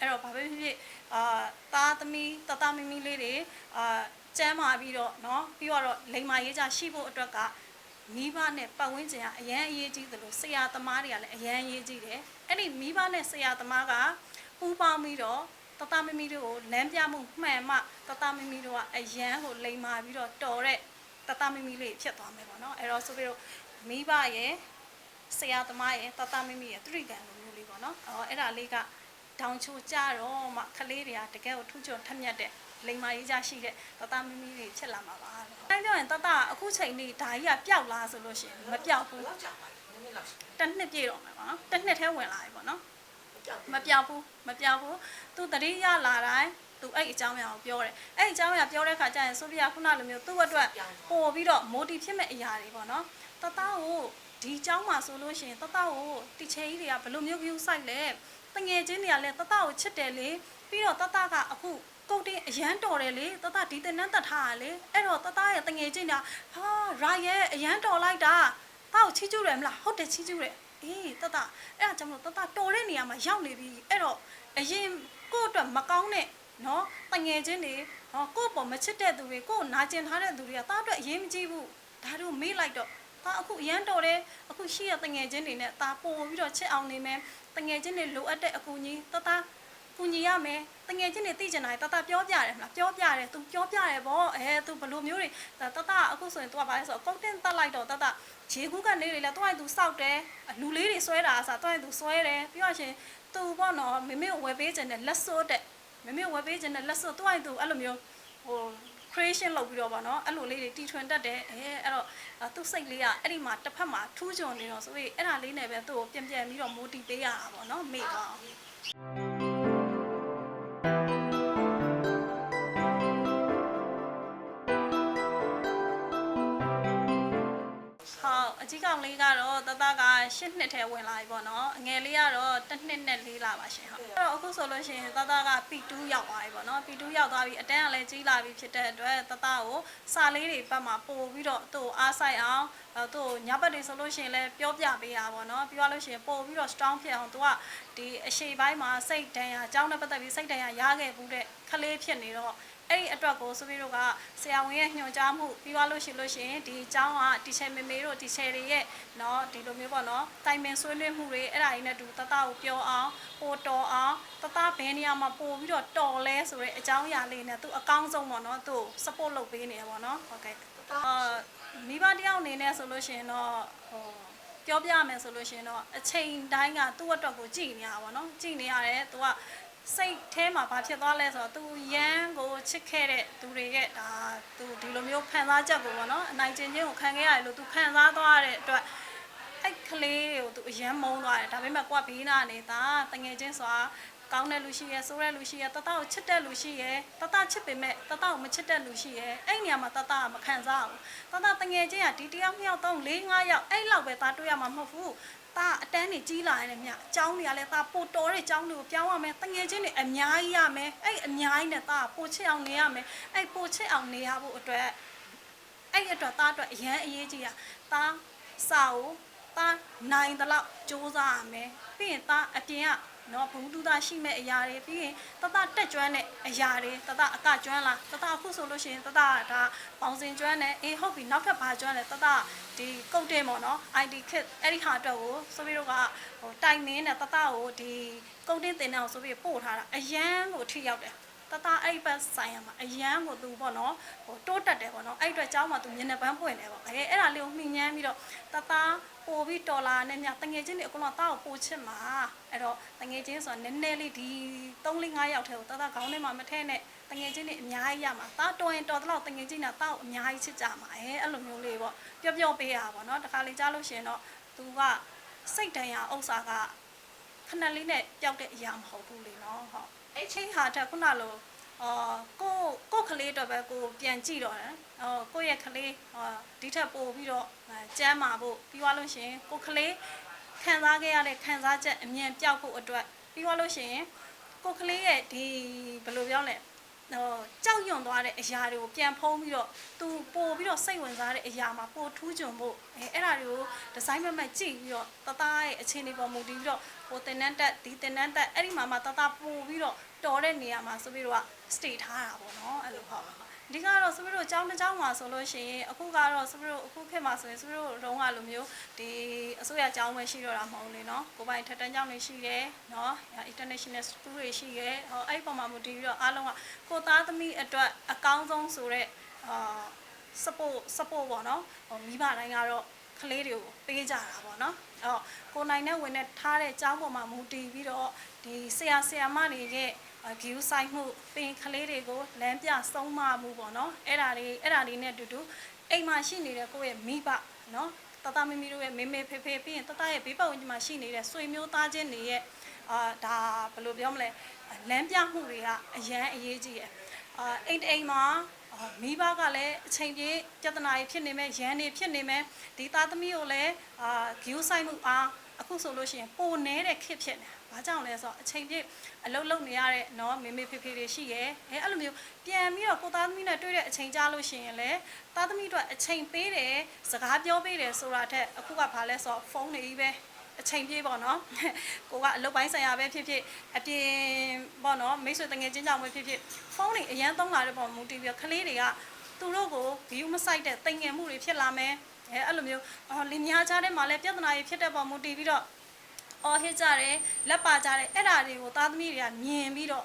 အဲ့တော့ဘာပဲဖြစ်ဖြစ်အာသားသမီးတသားမီမီလေးတွေအာကျမ်းမာပြီးတော့เนาะပြီးတော့လိမ္မာရေးကြရှိဖို့အတွက်ကမိဘနဲ့ပတ်ဝန်းကျင်ကအရန်အရေးကြီးသလိုဆရာသမားတွေကလည်းအရန်အရေးကြီးတယ်အဲ့ဒီမိဘနဲ့ဆရာသမားကပူးပေါင်းပြီးတော့တသားမီမီတို့ကိုလမ်းပြမှုမှန်မှတသားမီမီတို့ကအရန်ကိုလိမ္မာပြီးတော့တော်တဲ့တသားမီမီလေးဖြစ်သွားမယ်ပေါ့နော်အဲ့တော့ဆိုပြီးတော့မိဘရဲ့ဆရာသမားရဲ့တသားမီမီရဲ့သူရိကံလိုမျိုးလေးပေါ့နော်အော်အဲ့ဒါလေးက တောင်ချိုကြတော့မှခလေးတွေကတကယ်ကိုထူးချွန်ထက်မြက်တဲ့လိမ္မာရေးကြရှိတဲ့တတမမီတွေဖြစ်လာမှာပါလို့။အဲပြောရင်တတအခုချိန်នេះဓာကြီးကပျောက်လားဆိုလို့ရှိရင်မပျောက်ဘူးလောက်ကြာပါနည်းနည်းလောက်ရှိ။တစ်နှစ်ပြည့်တော့မယ်ပေါ့နော်။တစ်နှစ်ထဲဝင်လာပြီပေါ့နော်ကြောက်။မပျောက်ဘူးမပျောက်ဘူး။ तू တတိယလာတိုင်းသူအဲ့အကြောင်းအရာကိုပြောတယ်။အဲ့အကြောင်းအရာပြောတဲ့ခါကျရင်ဆိုပြခုနလိုမျိုးသူ့အတွက်ပို့ပြီးတော့ motive ဖြစ်မဲ့အရာတွေပေါ့နော်။တတကိုဒီအကြောင်းမှာဆိုလို့ရှိရင်တတကိုတီချေကြီးတွေကဘယ်လိုမျိုး view site လဲ တငယ်ချင်းတွေကလည်းတတကိုချစ်တယ်လေပြီးတော့တတကအခုကုတ်တင်အရန်တော်တယ်လေတတဒီတင်နှန်းတက်ထားရလေအဲ့တော့တတရဲ့တငယ်ချင်းကဟာရာရဲ့အရန်တော်လိုက်တာတောက်ချီးကျူးတယ်မလားဟုတ်တယ်ချီးကျူးတယ်အေးတတအဲ့ဒါကြောင့်မလို့တတတော်တဲ့နေရာမှာရောက်နေပြီအဲ့တော့အရင်ကိုယ့်အတွက်မကောင်းတဲ့နော်တငယ်ချင်းတွေဟောကိုယ့်ပေါ်မချစ်တဲ့သူတွေကိုယ်နာကျင်ထားတဲ့သူတွေကတားအတွက်အရင်မကြည့်ဘူးဒါတို့မေ့လိုက်တော့ဒါအခုအရန်တော်တယ်အခုရှိရတငယ်ချင်းတွေနဲ့ဒါပို့ပြီးတော့ချစ်အောင်နေမယ် တငယ်ချင်းတွေလိုအပ်တဲ့အကူကြီးတတကူညီရမယ်တငယ်ချင်းတွေသိချင်တာတတပြောပြတယ်မလားပြောပြတယ် तू ပြောပြတယ်ဗောအဲ तू ဘလို့မျိုးတွေဒါတတအခုဆိုရင် तू ကဘာလဲဆိုတော့ကောက်တင်တက်လိုက်တော့တတခြေကူးကနေတွေလည်း तू က तू စောက်တယ်လူလေးတွေဆွဲတာအစား तू က तू ဆွဲတယ်ပြီးတော့ရှင် तू ပေါ့နော်မမေကိုဝယ်ပေးခြင်းနဲ့လက်စွပ်တဲ့မမေကိုဝယ်ပေးခြင်းနဲ့လက်စွပ် तू က तू အဲ့လိုမျိုးဟို creation လုပ်ပြီးတော့ဗောနော်အဲ့လိုလေးတွေတီထွင်တတ်တယ်အဲအဲ့တော့အဲသူ့စိတ်လေးကအဲ့ဒီမှာတစ်ဖက်မှာထူးချွန်နေတော့ဆိုပြီးအဲ့ဒါလေးနဲ့ပဲသူ့ကိုပြန်ပြန်ပြီးတော့ motivate ပေးရတာဗောနော်မေ့သွားအောင်ဟုတ် ကြီးကောင်လေးကတော့တတက၈နှစ်ထဲဝင်လာပြီပေါ့နော်အငယ်လေးကတော့တစ်နှစ်နဲ့လေးလာပါရှင်ဟုတ်အဲ့တော့အခုဆိုလို့ရှိရင်တတက P2 ရောက်သွားပြီပေါ့နော် P2 ရောက်သွားပြီအတန်းကလည်းကြီးလာပြီဖြစ်တဲ့အတွက်တတကိုစာလေးတွေဘက်မှာပို့ပြီးတော့သူ့ကိုအားဆိုင်အောင်အဲသူ့ကိုညဘက်တွေဆိုလို့ရှိရင်လည်းပြောပြပေးတာပေါ့နော်ပြောရလို့ရှိရင်ပို့ပြီးတော့ strong ဖြစ်အောင်သူကဒီအရှိပိုင်းမှာစိတ်တန်ရာအကြောင်းနဲ့ပတ်သက်ပြီးစိတ်တန်ရာရခဲ့ဘူးတဲ့ခလေးဖြစ်နေတော့ အဲ့ဒီအတွက်ကိုဆိုပြီးတော့ကဆရာဝန်ရဲ့ညွှန်ကြားမှုပြီးသွားလို့ရှိလို့ရှိရင်ဒီအကြောင်းကတီချယ်မေမေတို့တီချယ်တွေရဲ့เนาะဒီလိုမျိုးပေါ့เนาะတိုင်ပင်ဆွေးနွေးမှုတွေအဲ့ဒါကြီးနဲ့တူတတကိုပြောအောင်ပိုတော်အောင်တတဘယ်နေရာမှာပို့ပြီးတော့တော်လဲဆိုတဲ့အကြောင်းအရာလေးနဲ့သူအကောင်းဆုံးပေါ့เนาะသူ့ support လုပ်ပေးနေရပေါ့เนาะဟုတ်ကဲ့အာမိဘတယောက်အနေနဲ့ဆိုလို့ရှိရင်တော့ဟိုပြောပြမယ်ဆိုလို့ရှိရင်တော့အချိန်တိုင်းကသူ့အတွက်ကိုကြည်နေရပါတော့ကြည်နေရတယ်သူက စိတ်ထဲမှာဘာဖြစ်သွားလဲဆိုတော့သူရန်ကိုချစ်ခဲ့တဲ့သူတွေရဲ့ဒါသူဒီလိုမျိုးဖန်သားချက်ကိုပေါ့နော်အနိုင်ကျင့်ခြင်းကိုခံခဲ့ရတယ်လို့သူဖန်သားသွားတဲ့အတွက်အဲ့ကလေးကိုသူအရန်မုန်းသွားတယ်ဒါပေမဲ့ကိုကဘေးနာနေတာတငယ်ချင်းဆိုတာကောင်းတဲ့လူရှိရယ်ဆိုးတဲ့လူရှိရယ်တတောက်ချစ်တဲ့လူရှိရယ်တတချစ်ပေမဲ့တတောက်မချစ်တဲ့လူရှိရယ်အဲ့နေရာမှာတတကမခံစားဘူးတတတငယ်ချင်းကဒီတယောက်မြောက်သုံး၄၅ယောက်အဲ့လောက်ပဲသားတွေ့ရမှာမဟုတ်ဘူး တာအတန်းတွေကြီးလာရင်လည်းမြအကြောင်းတွေကလည်းတာပိုတော်တဲ့အကြောင်းတွေကိုပြောင်းရမယ်တငယ်ချင်းတွေအများကြီးရမယ်အဲ့အများကြီးနဲ့တာပိုချစ်အောင်နေရမယ်အဲ့ပိုချစ်အောင်နေရဖို့အတွက်အဲ့အတွက်တာအတွက်အရန်အရေးကြီးတာတာစာကိုတာနိုင်တဲ့လောက်စ조사ရမယ်ပြီးရင်တာအပြင်က နော်ဘုံတူတာရှိမဲ့အရာတွေပြီးရင်တတတက်ကျွမ်းတဲ့အရာတွေတတအကကျွမ်းလားတတအခုဆိုလို့ရှိရင်တတဒါပေါင်းစင်ကျွမ်းတယ်အေးဟုတ်ပြီနောက်ထပ်ဘာကျွမ်းလဲတတဒီကုတ်တင်ပေါ့နော် ID kit အဲ့ဒီဟာအတွက်ကိုဆိုပြီးတော့ကဟိုတိုင်မင်းနဲ့တတကိုဒီကုတ်တင်တင်တဲ့အောင်ဆိုပြီးပို့ထားတာအရန်ကိုထိရောက်တယ် တတအဲ့ဘက်ဆိုင်ရမှာအရန်ကိုသူပေါ့နော်ဟိုတိုးတက်တယ်ပေါ့နော်အဲ့အတွက်เจ้าမှာသူမျက်နှာပန်းပွင့်တယ်ပေါ့အဲအဲ့ဒါလေးကိုမှီညမ်းပြီးတော့တတပို့ပြီးတော်လာနဲ့ညတငယ်ချင်းတွေအကုန်လုံးတောက်ပို့ချစ်မှာအဲ့တော့တငယ်ချင်းဆိုတာနည်းနည်းလေးဒီ3 4 5ယောက်ထဲကိုတတခေါင်းထဲမှာမထဲနဲ့တငယ်ချင်းတွေအများကြီးရမှာတာတော်ရင်တော်တော့တငယ်ချင်းကတောက်အများကြီးချစ်ကြမှာအဲအဲ့လိုမျိုးလေးပေါ့ပျော့ပျော့ပေးရပါတော့တခါလေးကြားလို့ရှိရင်တော့သူကစိတ်တန်ရာဥစ္စာကခဏလေးနဲ့ပျောက်တဲ့အရာမဟုတ်ဘူးလေနော်ဟုတ် အဲ့ချင်းဟာတက်ခုနလိုအော်ကိုကိုကလေးတော့ပဲကိုပြန်ကြည့်တော့တယ်။အော်ကိုရဲ့ကလေးအော်ဒီထက်ပိုပြီးတော့ကျမ်းမာဖို့ပြီးသွားလို့ရှိရင်ကိုကလေးခံစားခဲ့ရတဲ့ခံစားချက်အမြင်ပြောက်ဖို့အတွက်ပြီးသွားလို့ရှိရင်ကိုကလေးရဲ့ဒီဘယ်လိုပြောလဲ ဟိုကြောက်ရွံ့သွားတဲ့အရာတွေကိုပြန်ဖုံးပြီးတော့သူပို့ပြီးတော့စိတ်ဝင်စားတဲ့အရာမှာပို့ထူးချွန်ဖို့အဲအဲ့ဒါတွေကိုဒီဇိုင်းမမတ်ကြည့်ပြီးတော့တသားရဲ့အခြေအနေပေါ်မူတည်ပြီးတော့ဟိုတင်နန်းတက်ဒီတင်နန်းတက်အဲ့ဒီမှာမှတသားပို့ပြီးတော့တော်တဲ့နေရာမှာဆိုပြီးတော့ stay ထားတာပေါ့နော်အဲ့လိုဟု တ်ဒီကတော့စပီတို့အကြောင်းတစ်ကြောင်းမှာဆိုလို့ရှိရင်အခုကတော့စပီတို့အခုခေတ်မှာဆိုရင်စပီတို့တုံးကလိုမျိုးဒီအစိုးရအကြောင်းပဲရှိတော့တာမဟုတ်လေနော်ကိုပိုင်ထက်တန်းကြောင်းတွေရှိတယ်နော် international school တွေရှိတယ်ဟောအဲ့ဒီပုံမှာမူတည်ပြီးတော့အားလုံးကကိုသားသမီးအတွက်အကောင်းဆုံးဆိုတော့အာ support support ပေါ့နော်ဟိုမိဘတိုင်းကတော့ကလေးတွေကိုပေးကြတာပေါ့နော်အဲ့တော့ကိုနိုင်နဲ့ဝင်နဲ့ထားတဲ့အကြောင်းပေါ်မှာမူတည်ပြီးတော့ဒီဆရာဆရာမတွေရဲ့ ဂီယူဆိုင်မှုပင်ကလေးတွေကိုလမ်းပြဆုံးမမှုပေါ့နော်အဲ့ဒါတွေအဲ့ဒါတွေနဲ့အတူတူအိမ်မှာရှိနေတဲ့ကိုယ့်ရဲ့မိဘနော်တတမမီတို့ရဲ့မေမေဖေဖေပြီးရင်တတရဲ့ဘေးပတ်ဝန်းကျင်မှာရှိနေတဲ့ဆွေမျိုးသားချင်းတွေရဲ့အာဒါဘယ်လိုပြောမလဲလမ်းပြမှုတွေကအရန်အရေးကြီးရယ်အာအိမ်တအိမ်မှာအာ မိဘကလည်းအချိန်ပြေပြဿနာတွေဖြစ်နေမဲ့ရန်တွေဖြစ်နေမဲ့ဒီသားသမီးကိုလည်းအာဂီယူဆိုင်မှုအားအခုဆိုလို့ရှိရင်ပိုနေတဲ့ခစ်ဖြစ်နေဘာကြောင့်လဲဆိုတော့အချိန်ပြည့်အလုပ်လုပ်နေရတဲ့เนาะမေမေဖေဖေတွေရှိရဲအဲအဲ့လိုမျိုးပြန်ပြီးတော့ကိုသားသမီးနဲ့တွေ့တဲ့အချိန်ကြာလို့ရှိရင်လည်းသားသမီးတို့အချိန်ပေးတယ်စကားပြောပေးတယ်ဆိုတာထက်အခုကဘာလဲဆိုတော့ဖုန်းတွေကြီးပဲ အချိန်ပြေးပေါ့နော်ကိုကအလုပ်ပိုင်းဆိုင်ရာပဲဖြစ်ဖြစ်အပြင်ပေါ့နော်မိတ်ဆွေတငယ်ချင်းကြောင့်ပဲဖြစ်ဖြစ်ဖုန်းတွေအရန်သုံးလာတဲ့ပုံမူတည်ပြီးခလေးတွေကသူတို့ကို view မဆိုင်တဲ့တင်ငယ်မှုတွေဖြစ်လာမယ်အဲအဲ့လိုမျိုးအော်လင်များချတဲ့မှာလည်းပြဿနာတွေဖြစ်တဲ့ပုံမူတည်ပြီးတော့ အော်ဟစ်ကြတယ်လက်ပါကြတယ်အဲ့ဒါတွေကိုသားသမီးတွေကမြင်ပြီးတော့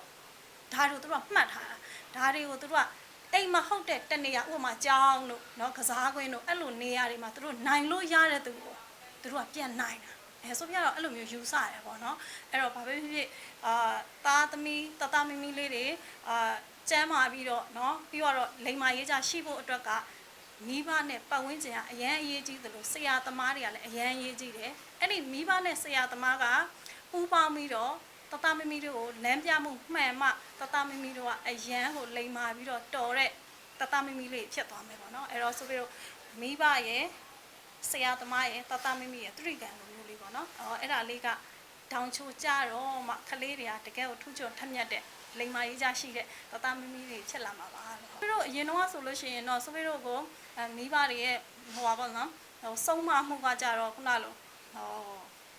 ဒါတွေကိုသူတို့ကမှတ်ထားတာဒါတွေကိုသူတို့ကအိမ်မဟုတ်တဲ့တနေရာဥပမာကြောင်းတို့เนาะကစားကွင်းတို့အဲ့လိုနေရာတွေမှာသူတို့နိုင်လို့ရတဲ့သူကိုသူတို့ကပြန်နိုင်တာ အဲဆိုပြတော့အဲ့လိုမျိုးယူဆရတယ်ပေါ့နော်အဲ့တော့ဘာပဲဖြစ်ဖြစ်အာသားသမီးတတမမီလေးတွေအာကျမ်းမာပြီးတော့เนาะပြီးတော့လိန်မာရေးကြရှိဖို့အတွက်ကမိဘနဲ့ပတ်ဝန်းကျင်ကအရန်အရေးကြီးသလိုဆရာသမားတွေကလည်းအရန်အရေးကြီးတယ်အဲ့ဒီမိဘနဲ့ဆရာသမားကပူးပေါင်းပြီးတော့တတမမီတို့ကိုလမ်းပြမှုမှန်မှတတမမီတို့ကအရန်ကိုလိန်မာပြီးတော့တော်တဲ့တတမမီလေးဖြစ်သွားမယ်ပေါ့နော်အဲ့တော့ဆိုပြီးတော့မိဘရဲ့ဆရာသမားရဲ့တတမမီရဲ့သတိကံလိုမျိုးလေးပေါ့ ု နော်အော်အဲ့ဒါလေးကဒေါင်ချိုကြတော့မှကလေးတွေကတကယ်ကိုထူးချွန်ထက်မြက်တဲ့လိမ္မာရေးကြရှိတဲ့သသမီးမီးတွေဖြစ်လာမှာပါလို့သူတို့အရင်တော့ဆိုလို့ရှိရင်တော့ဆိုပြီးတော့ကိုမိဘတွေရဲ့ဟိုပါပေါ့နော်ဟိုဆုံးမမှုကကြတော့ခုနလိုဟို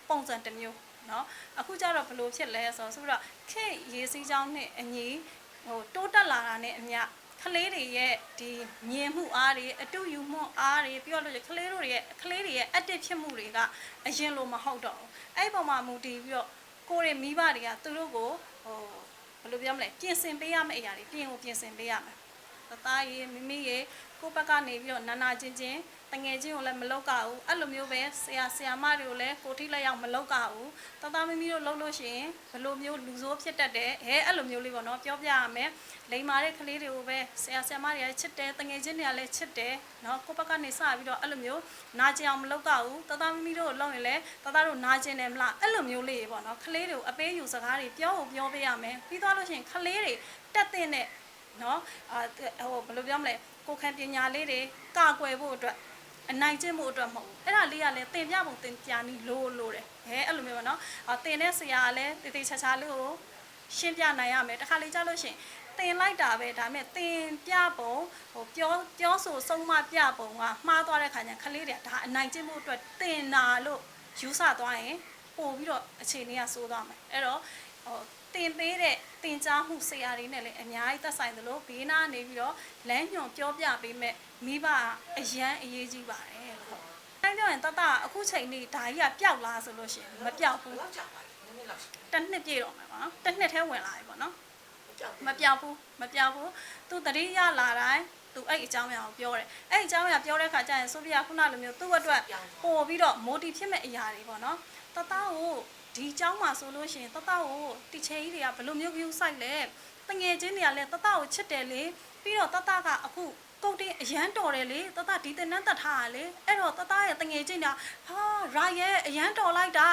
ပုံစံတစ်မျိုးနော်အခုကျတော့ဘလို့ဖြစ်လဲဆိုတော့ဆိုပြီးတော့ခေတ်ရေးစည်းကြောင်းနဲ့အညီဟိုတိုးတက်လာတာနဲ့အမျှ ကလေးတွေရဲ့ဒီမြင်မှုအားတွေအတူယူမှုအားတွေပြီးတော့လို့ကလေးတို့တွေရဲ့ကလေးတွေရဲ့ active ဖြစ်မှုတွေကအရင်လိုမဟုတ်တော့ဘူးအဲ့ဒီပုံမှာမူတည်ပြီးတော့ကိုယ့်ရဲ့မိဘတွေကသူတို့ကိုဟိုဘယ်လိုပြောမလဲပြင်ဆင်ပေးရမယ့်အရာတွေပြင်ကိုပြင်ဆင်ပေးရမယ်တသားရေမိမိရေကိုယ့်ဘက်ကနေပြီးတော့နာနာချင်းချင်း တငယ်ချင်းကိုလည်းမလောက်ကဘူးအဲ့လိုမျိုးပဲဆရာဆရာမတွေကိုလည်းကိုထိလက်ရောက်မလောက်ကဘူးတသားမိမိတို့လှုပ်လို့ရှိရင်ဘယ်လိုမျိုးလူဆိုးဖြစ်တတ်တယ်အဲအဲ့လိုမျိုးလေးပေါ့နော်ပြောပြရမယ်လိန်မာတဲ့ကလေးတွေကိုပဲဆရာဆရာမတွေကချစ်တယ်တငယ်ချင်းတွေကလည်းချစ်တယ်နော်ကိုယ့်ဘက်ကနေစပြီးတော့အဲ့လိုမျိုးနာကျင်အောင်မလောက်ကဘူးတသားမိမိတို့လှုပ်ရင်လည်းတသားတို့နာကျင်တယ်မလားအဲ့လိုမျိုးလေးပေါ့နော်ကလေးတွေကိုအပေးယူစကားတွေပြောဖို့ပြောပေးရမယ်ပြီးသွားလို့ရှိရင်ကလေးတွေတက်တဲ့နဲ့နော်အာဟိုဘယ်လိုပြောမလဲကိုယ်ခံပညာလေးတွေကာကွယ်ဖို့အတွက် အနိုင်ကျင့်မှုအတွက်မဟုတ်ဘူးအဲ့ဒါလေးကလည်းတင်ပြပုံတင်ပြနီးလို့လို့တယ်ဟဲအဲ့လိုမျိုးပေါ့နော်အာတင်တဲ့ဆရာကလည်းတေတေချာချာလေးကိုရှင်းပြနိုင်ရမယ်တခါလေကြားလို့ရှိရင်တင်လိုက်တာပဲဒါပေမဲ့တင်ပြပုံဟိုပြောပြောဆိုဆုံးမပြပုံကမှားသွားတဲ့ခါကျရင်ခလေးတွေကဒါအနိုင်ကျင့်မှုအတွက်တင်တာလို့ယူဆသွားရင်ပို့ပြီးတော့အခြေအနေကဆိုးသွားမယ်အဲ့တော့ဟို တင်ပေးတဲ့တင် जा မှုဆရာတွေနဲ့လည်းအများကြီးသက်ဆိုင်သလိုဘေးနားနေပြီးတော့လမ်းညွန်ပြောပြပေးမဲ့မိဘအရန်အရေးကြီးပါတယ်လို့။အဲကြောင့်ရင်တတအခုချိန်นี้ဒါကြီးကပျောက်လားဆိုလို့ရှိရင်မပျောက်ဘူး လောက်ကြပါလေနည်းနည်းလောက်ရှိ ။တစ်နှစ်ပြည့်တော့မယ်ပေါ့နော်။တစ်နှစ်ထဲဝင်လာပြီပေါ့နော် ကြောက် ။မပျောက်ဘူးမပျောက်ဘူး။ तू တတိယလာတိုင်းသူအဲ့အကြောင်းအရာကိုပြောတယ်။အဲ့အကြောင်းအရာပြောတဲ့ခါကျရင်ဆိုဖီယာခုနလိုမျိုးသူ့အတွက်ပို့ပြီးတော့ motive ဖြစ်မဲ့အရာတွေပေါ့နော်။တတကို ဒီအကြောင်းမှာဆိုလို့ရှိရင်တတကိုတီချယ်ကြီးတွေကဘယ်လိုမျိုး view site လဲ။တငယ်ချင်းတွေကလည်းတတကိုချစ်တယ်လေ။ပြီးတော့တတကအခုကုတ်တင်အရန်တော်တယ်လေတတဒီတင်နှန်းတက်ထားရလေအဲ့တော့တတရဲ့တငယ်ချင်းကဟာရာရဲ့အရန်တော်လိုက်တာ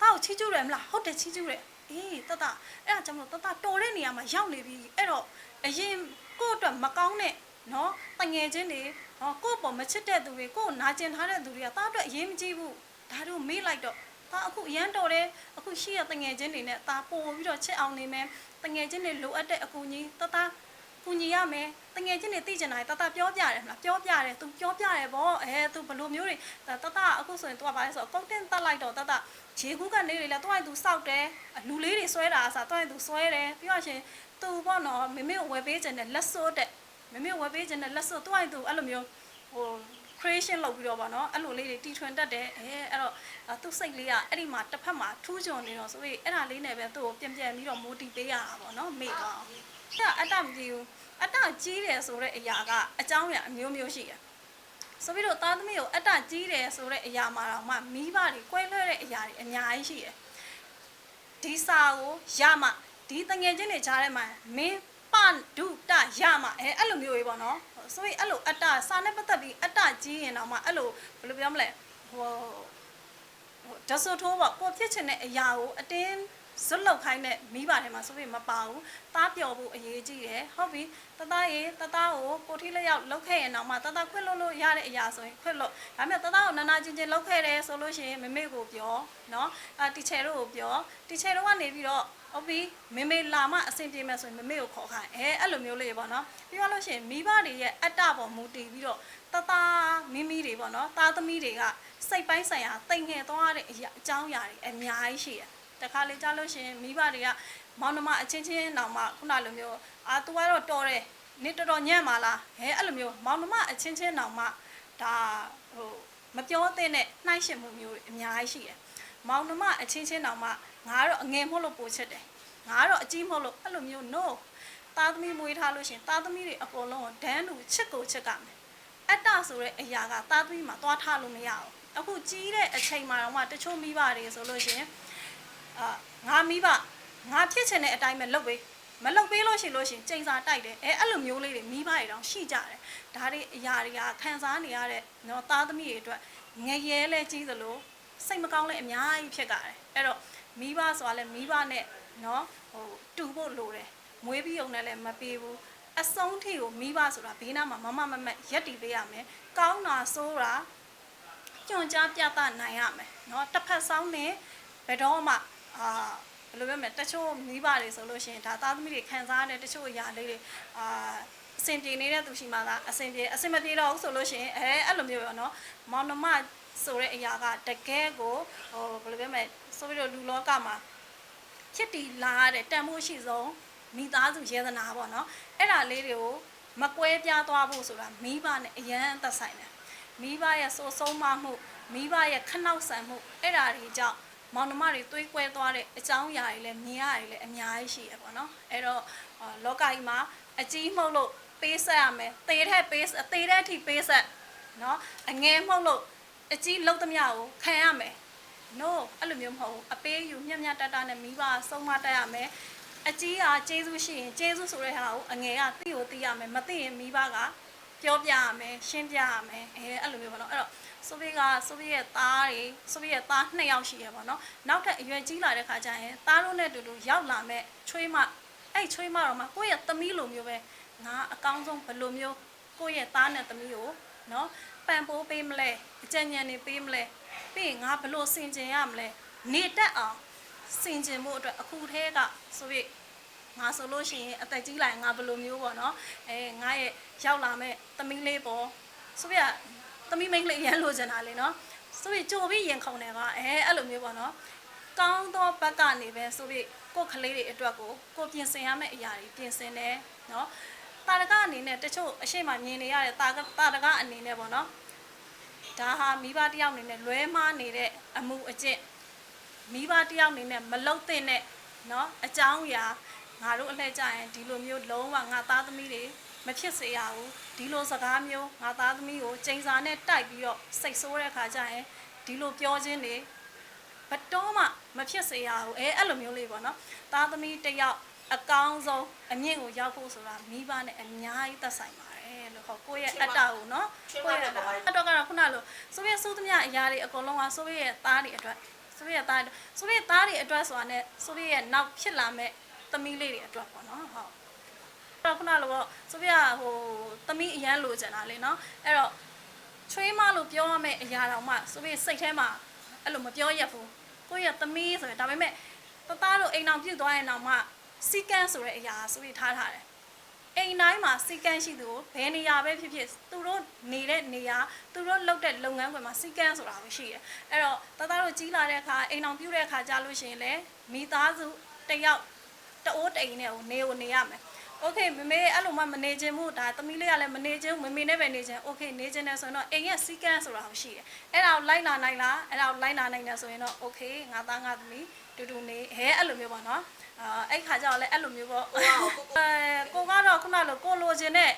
တောက်ချီးကျူးတယ်မလားဟုတ်တယ်ချီးကျူးတယ်အေးတတအဲ့ဒါကြောင့်မလို့တတတော်တဲ့နေရာမှာရောက်နေပြီအဲ့တော့အရင်ကိုယ့်အတွက်မကောင်းတဲ့နော်တငယ်ချင်းတွေနော်ကိုယ့်ပေါ်မချစ်တဲ့သူတွေကိုယ်နာကျင်ထားတဲ့သူတွေကတားအတွက်အရေးမကြီးဘူးဒါတို့မေးလိုက်တော့ ဒါအခုအရန်တော်တယ်အခုရှိရတငယ်ချင်းတွေနဲ့ဒါပို့ပြီးတော့ချစ်အောင်နေမယ်တငယ်ချင်းတွေလိုအပ်တဲ့အကူကြီးတတ ကူညီရမယ်တငယ်ချင်းတွေသိကျင်တာတတပြောပြတယ်မလားပြောပြတယ် तू ပြောပြတယ်ဗောအဲ तू ဘလို့မျိုးတွေတတအခုဆိုရင် तू ကဘာလဲဆိုတော့ content တက်လိုက်တော့တတခြေကူးကနေလေလဲ तू က तू စောက်တယ်လူလေးတွေဆွဲတာအစား तू က तू ဆွဲတယ်ပြီးတော့ရှင် तू ပေါ့နော်မမေကိုဝယ်ပေးခြင်းနဲ့လက်စိုးတဲ့မမေကိုဝယ်ပေးခြင်းနဲ့လက်စိုး तू က तू အဲ့လိုမျိုးဟို creation လုပ်ပြီးတော့ဗောနော်အဲ့လိုလေးတွေတီထွင်တတ်တယ်အဲအဲ့တော့သူ့စိတ်လေးကအဲ့ဒီမှာတစ်ဖက်မှာထူးချွန်နေတော့ဆိုပြီးအဲ့ဒါလေးနဲ့ပဲသူ့ကိုပြန်ပြန်ပြီးတော့ motivate ပေးရတာဗောနော်မေ့တော့အဲ့အတ္တမကြည့်ဘူးအတ္တကြီးတယ်ဆိုတဲ့အရာကအကြောင်းအရာအမျိုးမျိုးရှိတယ်ဆိုပြီးတော့သားသမီးကိုအတ္တကြီးတယ်ဆိုတဲ့အရာမှာတော့မှမိဘတွေကွဲလွဲတဲ့အရာတွေအများကြီးရှိတယ်ဒီစာကိုရမှဒီတငယ်ချင်းတွေကြားထဲမှာမင်းပဒုတရမှအဲအဲ့လိုမျိုးကြီးပေါ့နော် ဆိုရင်အဲ့လိုအတ္တစာနဲ့ပတ်သက်ပြီးအတ္တကြီးရင်တော့မှအဲ့လိုဘယ်လိုပြောမလဲဟိုဟိုဒဆိုထိုးပေါ့ကိုဖြစ်ချင်တဲ့အရာကိုအတင်းဇွတ်လောက်ခိုင်းတဲ့မိဘထဲမှာဆိုပြီးမပါဘူးတားပျော်ဖို့အရေးကြီးတယ်ဟုတ်ပြီတသားရေတသားကိုကိုထိလက်ရောက်လောက်ခဲ့ရင်တော့မှတသားခွင့်လို့လို့ရတဲ့အရာဆိုရင်ခွင့်လို့ဒါပေမဲ့တသားကိုနာနာချင်းချင်းလောက်ခဲ့တယ်ဆိုလို့ရှိရင်မမေကိုပြောနော်အာတီချယ်တို့ကိုပြောတီချယ်တို့ကနေပြီးတော့ ဟုတ်ပြီမေမေလာမှအဆင်ပြေမယ်ဆိုရင်မမေကိုခေါ်ခိုင်းအဲအဲ့လိုမျိုးလေးပေါ့နော်ပြီးတော့လို့ရှိရင်မိဘတွေရဲ့အတ္တပေါ်မူတည်ပြီးတော့တသားမိမိတွေပေါ့နော်သားသမီးတွေကစိတ်ပိုင်းဆိုင်ရာတိမ်ငယ်သွားတဲ့အရာအကြောင်းအရာတွေအများကြီးရှိတယ်တခါလေကြားလို့ရှိရင်မိဘတွေကမောင်နှမအချင်းချင်းတောင်မှခုနလိုမျိုးအာ तू ကတော့တော်တယ်နင်တော်တော်ညံ့ပါလားဟဲအဲ့လိုမျိုးမောင်နှမအချင်းချင်းတောင်မှဒါဟိုမပြောသင့်တဲ့နှိုင်းရှင်မှုမျိုးတွေအများကြီးရှိတယ်မောင်နှမအချင်းချင်းတောင်မှ ငါကတော့အငယ်မဟုတ်လို့ပိုချစ်တယ်ငါကတော့အကြီးမဟုတ်လို့အဲ့လိုမျိုး no သားသမီးမွေးထားလို့ရှရင်သားသမီးတွေအကုန်လုံးကိုဒန်းတူချစ်ကိုချစ်ကမယ်အတ္တဆိုတဲ့အရာကသားသမီးမှာသွားထားလို့မရဘူးအခုကြီးတဲ့အချိန်မှာတော့မှတချို့မိဘတွေဆိုလို့ရှရင်အာငါမိဘငါဖြစ်ချင်တဲ့အတိုင်းပဲလုပ်ပေးမလုပ်ပေးလို့ရှိလို့ရှရင်ချိန်စာတိုက်တယ်အဲအဲ့လိုမျိုးလေးတွေမိဘတွေတောင်ရှိကြတယ်ဒါတွေအရာတွေကခံစားနေရတဲ့နော်သားသမီးတွေအတွက်ငရဲလဲကြီးသလိုစိတ်မကောင်းလဲအများကြီးဖြစ်ကြတယ်အဲ့တော့ မိဘဆိုတာလဲမိဘနဲ့နော်ဟိုတူဖို့လိုတယ်မွေးပြီးုံနဲ့လည်းမပေးဘူးအဆုံးထိကိုမိဘဆိုတာဘေးနားမှာမမမမက်ရက်တီပေးရမယ်ကောင်းတာဆိုးတာညွှန်ကြားပြသနိုင်ရမယ်เนาะတစ်ဖက်ဆောင်နဲ့ဘယ်တော့မှအာဘယ်လိုပြောမလဲတချို့မိဘတွေဆိုလို့ရှိရင်ဒါသားသမီးတွေခံစားရတဲ့တချို့အရာလေးတွေအာအဆင်ပြေနေတဲ့သူရှိမှသာအဆင်ပြေအဆင်မပြေတော့ဘူးဆိုလို့ရှိရင်အဲအဲ့လိုမျိုးပဲเนาะမောင်နှမ ဆိုတဲ့အရာကတကယ်ကိုဟိုဘယ်လိုပြောမလဲဆိုပြီးတော့လူလောကမှာဖြစ်တည်လာရတဲ့တန်ဖိုးရှိဆုံးမိသားစုရဲသနာပေါ့နော်အဲ့ဒါလေးတွေကိုမကွဲပြားသွားဖို့ဆိုတာမိဘနဲ့အရန်အသက်ဆိုင်တယ်မိဘရဲ့စိုးဆုံးမမှုမိဘရဲ့ခနောက်ဆန်မှုအဲ့ဒါတွေကြောင့်မောင်နှမတွေတွေးကွဲသွားတဲ့အကြောင်းအရာတွေလည်းမြင်ရတယ်လည်းအများကြီးရှိရပေါ့နော်အဲ့တော့အာလောကကြီးမှာအကြီးမှုလို့ပေးဆက်ရမယ်သေတဲ့ပေးဆက်သေတဲ့အထိပေးဆက်နော်အငယ်မှုလို့ အကြီးလုံးသမျှကိုခံရမယ် no အဲ့လိုမျိုးမဟုတ်ဘူးအပေးယူမျက်မျက်တတနဲ့မိဘဆုံးမတက်ရမယ်အကြီးကကျေးဇူးရှိရင်ကျေးဇူးဆိုတဲ့ဟာကိုအငယ်ကသိကိုသိရမယ်မသိရင်မိဘကပြောပြရမယ်ရှင်းပြရမယ်အဲအဲ့လိုမျိုးပေါ့နော်အဲ့တော့ဆိုဗီကဆိုဗီရဲ့သားတွေဆိုဗီရဲ့သားနှစ်ယောက်ရှိရပေါ့နော်နောက်ထပ်အရွယ်ကြီးလာတဲ့ခါကျရင်သားတို့နဲ့အတူတူရောက်လာမဲ့ချွေးမအဲ့ချွေးမတော့မှကိုယ့်ရဲ့သမီးလိုမျိုးပဲငါအကောင်းဆုံးဘယ်လိုမျိုးကိုယ့်ရဲ့သားနဲ့သမီးကိုနော် ပံပိုးပေးမလဲအကြံဉာဏ်တွေပေးမလဲပြီးရင်ငါဘလို့စင်ကျင်ရမလဲနေတက်အောင်စင်ကျင်ဖို့အတွက်အခုထဲကဆိုပြီးငါဆိုလို့ရှိရင်အသက်ကြီးလာရင်ငါဘလို့မျိုးပေါ့နော်အဲငါရဲ့ရောက်လာမဲ့သမီးလေးပေါ့ဆိုပြီးသမီးမိန်းကလေးရမ်းလို့ချင်တာလေနော်ဆိုပြီးကြိုပြီးရင်ခုန်တယ်ကအဲအဲ့လိုမျိုးပေါ့နော်ကောင်းသောဘက်ကနေပဲဆိုပြီးကိုယ့်ကလေးတွေအတွက်ကိုကိုယ်ပြင်ဆင်ရမယ့်အရာတွေပြင်ဆင်တယ်နော် တာရကအနေနဲ့တချို့အရှိမမြင်နေရတဲ့တာတာရကအနေနဲ့ပေါ့နော် ဒါဟာမိဘတစ်ယောက်အနေနဲ့လွဲမှားနေတဲ့အမှုအကျင့်မိဘတစ်ယောက်အနေနဲ့မလုံတဲ့နဲ့เนาะအကြောင်းအရာငါတို့အလှည့်ကြရင်ဒီလိုမျိုးလုံးဝငါသားသမီးတွေမဖြစ်စေရဘူးဒီလိုစကားမျိုးငါသားသမီးကိုချိန်စာနဲ့တိုက်ပြီးတော့စိတ်ဆိုးတဲ့အခါကျရင်ဒီလိုပြောခြင်းတွေဘတော်မှမဖြစ်စေရဘူးအဲအဲ့လိုမျိုးလေးပေါ့နော်သားသမီးတစ်ယောက် အကောင်းဆုံးအမြင့်ကိုရောက်ဖို့ဆိုတာမိဘနဲ့အများကြီးသက်ဆိုင်ပါတယ်လို့ဟောကိုယ့်ရဲ့အတ္တကိုနော်ကိုယ့်ရဲ့အတော့ကတော့ခုနလိုဆိုဗီယက်ဆိုးသမျှအရာတွေအကုန်လုံးကဆိုဗီယက်သားတွေအတွက်ဆိုဗီယက်သားတွေဆိုဗီယက်သားတွေအတွက်ဆိုတာနဲ့ဆိုဗီယက်နောက်ဖြစ်လာမဲ့သမီးလေးတွေအတွက်ပေါ့နော်ဟုတ်တော့ခုနလိုပေါ့ဆိုဗီယက်ဟိုသမီးအရန်လိုချင်တာလေနော်အဲ့တော့ချွေးမလို့ပြောရမယ့်အရာတောင်မှဆိုဗီယက်စိတ်ထဲမှာအဲ့လိုမပြောရဘူးကိုယ့်ရဲ့သမီးဆိုရင်ဒါပေမဲ့တသားတို့အိမ်အောင်ပြုတ်သွားရင်တောင်မှ စီကန်းဆိုတဲ့အရာဆိုပြီးထားထားတယ် အိမ်တိုင်းမှာစီကန်းရှိသူကိုဘယ်နေရာပဲဖြစ်ဖြစ်သူတို့နေတဲ့နေရာသူတို့လုပ်တဲ့လုပ်ငန်းခွင်မှာစီကန်းဆိုတာပဲရှိတယ်အဲ့တော့တသားတို့ကြီးလာတဲ့အခါအိမ်အောင်ပြုတဲ့အခါကြာလို့ရှိရင်လည်းမိသားစုတစ်ယောက်တအိုးတိမ်နဲ့ကိုနေကိုနေရမယ်โอเคမမေအဲ့လိုမှမနေခြင်းမို့ဒါသမီးလေးကလည်းမနေခြင်းမမေနဲ့ပဲနေခြင်းโอเคနေခြင်းနဲ့ဆိုရင်တော့အိမ်ရဲ့စီကန်းဆိုတာကိုရှိတယ်အဲ့ဒါကိုလိုက်လာနိုင်လားအဲ့ဒါကိုလိုက်လာနိုင်တယ်ဆိုရင်တော့โอเคငါသားငါသမီးတူတူနေဟဲအဲ့လိုမျိုးပေါ့နော် အာအဲ့ခါကျတော့လည်းအဲ့လိုမျိုးပေါ့အဲကိုကတော့ခုနလိုကိုလိုချင်တဲ့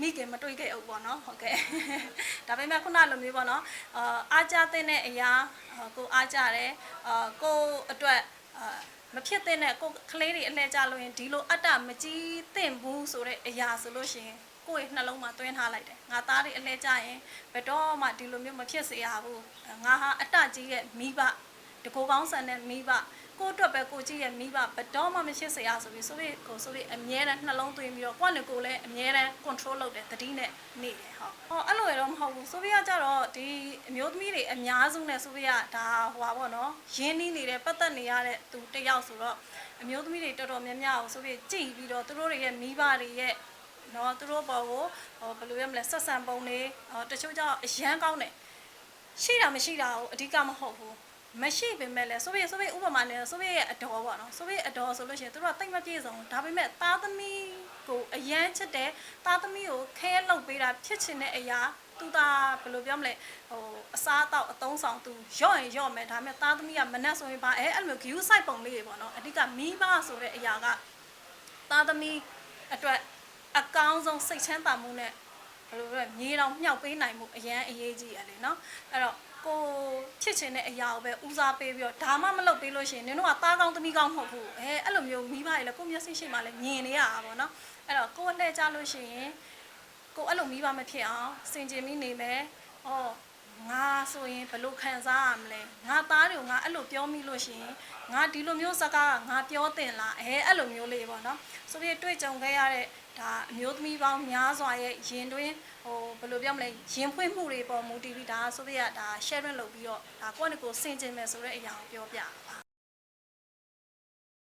မိခင်မတွေ့ခဲ့ဘူးပေါ့နော်ဟုတ်ကဲ့ဒါပေမဲ့ခုနလိုမျိုးပေါ့နော်အာအားကြတဲ့အရာအာကိုအားကြတယ်အာကိုအတွက်အာမဖြစ်တဲ့နဲ့ကိုကလေးတွေအလှည့်ကြလို့ရင်ဒီလိုအတ္တမကြီးသင့်ဘူးဆိုတဲ့အရာဆိုလို့ရှိရင်ကိုယ့်ရဲ့နှလုံးမှာတွင်းထားလိုက်တယ်ငါသားတွေအလှည့်ကြရင်ဘယ်တော့မှဒီလိုမျိုးမဖြစ်စေရဘူးငါဟာအတ္တကြီးရဲ့မိဘတကူကောင်းဆန်တဲ့မိဘ ကိုယ့်အတွက်ပဲကိုကြည့်ရဲ့မိဘဘယ်တော့မှမဖြစ်စေရဆိုပြီးဆိုပြီးကိုဆိုပြီးအမြဲတမ်းနှလုံးသွင်းပြီးတော့ကိုယ့်နဲ့ကိုယ်လည်းအမြဲတမ်း control လုပ်တယ်တတိနဲ့နေတယ်ဟုတ်ဟောအဲ့လိုရတော့မဟုတ်ဘူးဆိုပြီးကကြတော့ဒီအမျိုးသမီးတွေအများစုနဲ့ဆိုပြီးကဒါဟိုပါပေါ့နော်ရင်းနှီးနေတဲ့ပတ်သက်နေရတဲ့သူတစ်ယောက်ဆိုတော့အမျိုးသမီးတွေတော်တော်များများကိုဆိုပြီးကြည်ပြီးတော့သူတို့တွေရဲ့မိဘတွေရဲ့နော်သူတို့ဘောကိုဟောဘယ်လိုရမလဲဆက်ဆံပုံတွေဟောတချို့ကြောင့်အရန်ကောင်းတယ်ရှိတာမရှိတာကိုအဓိကမဟုတ်ဘူး မရှိပေမဲ့လည်းဆိုဗီယက်ဆိုဗီယက်ဥပမာနဲ့ဆိုဗီယက်ရဲ့အတော်ပေါ့နော်ဆိုဗီယက်အတော်ဆိုလို့ရှိရင်သူတို့ကတိတ်မပြည့်စုံဘူးဒါပေမဲ့သားသမီးကိုအရန်ချစ်တယ်သားသမီးကိုခဲလုပ်ပေးတာဖြစ်ချင်တဲ့အရာသူသားဘယ်လိုပြောမလဲဟိုအစားအသောက်အသုံးဆောင်သူရော့ရင်ရော့မယ်ဒါပေမဲ့သားသမီးကမနဲ့ဆိုရင်ပါအဲအဲ့လိုမျိုး view site ပုံလေးတွေပေါ့နော်အဓိကမိဘဆိုတဲ့အရာကသားသမီးအတွက်အကောင်းဆုံးစိတ်ချမ်းသာမှုနဲ့ဘယ်လိုလဲမြေတောင်မြှောက်ပေးနိုင်မှုအရန်အရေးကြီးရလေနော်အဲ့တော့ ကိုချစ်ချင်တဲ့အရာကိုပဲဦးစားပေးပြီးတော့ဒါမှမလုပ်ပေးလို့ရှိရင်နင်တို့ကသားကောင်းသမီးကောင်းမဟုတ်ဘူးအဲအဲ့လိုမျိုးမိဘတွေလည်းကိုမျက်စိရှိမှလည်းမြင်နေရတာပေါ့နော်အဲ့တော့ကိုယ်လှည့်ကြလို့ရှိရင်ကိုအဲ့လိုမိဘမဖြစ်အောင်စင်ကြင်မိနေမယ်ဩငါဆိုရင်ဘယ်လိုခံစားရမလဲငါသားတွေကိုငါအဲ့လိုပြောမိလို့ရှိရင်ငါဒီလိုမျိုးစကားကငါပြောတင်လားအဲအဲ့လိုမျိုးလေးပေါ့နော်ဆိုပြီးတွေ့ကြုံခဲ့ရတဲ့ ဒါအမျိုးသမီးပေါင်းများစွာရဲ့ရင်တွင်းဟိုဘယ်လိုပြောမလဲရင်ဖွင့်မှုတွေပေါ်မူတည်ပြီးဒါဆိုပြီးကဒါ sharing လုပ်ပြီးတော့ဒါကိုယ့်နဲ့ကိုယ်ဆင်ကျင်မယ်ဆိုတဲ့အရာကိုပြောပြတာပါ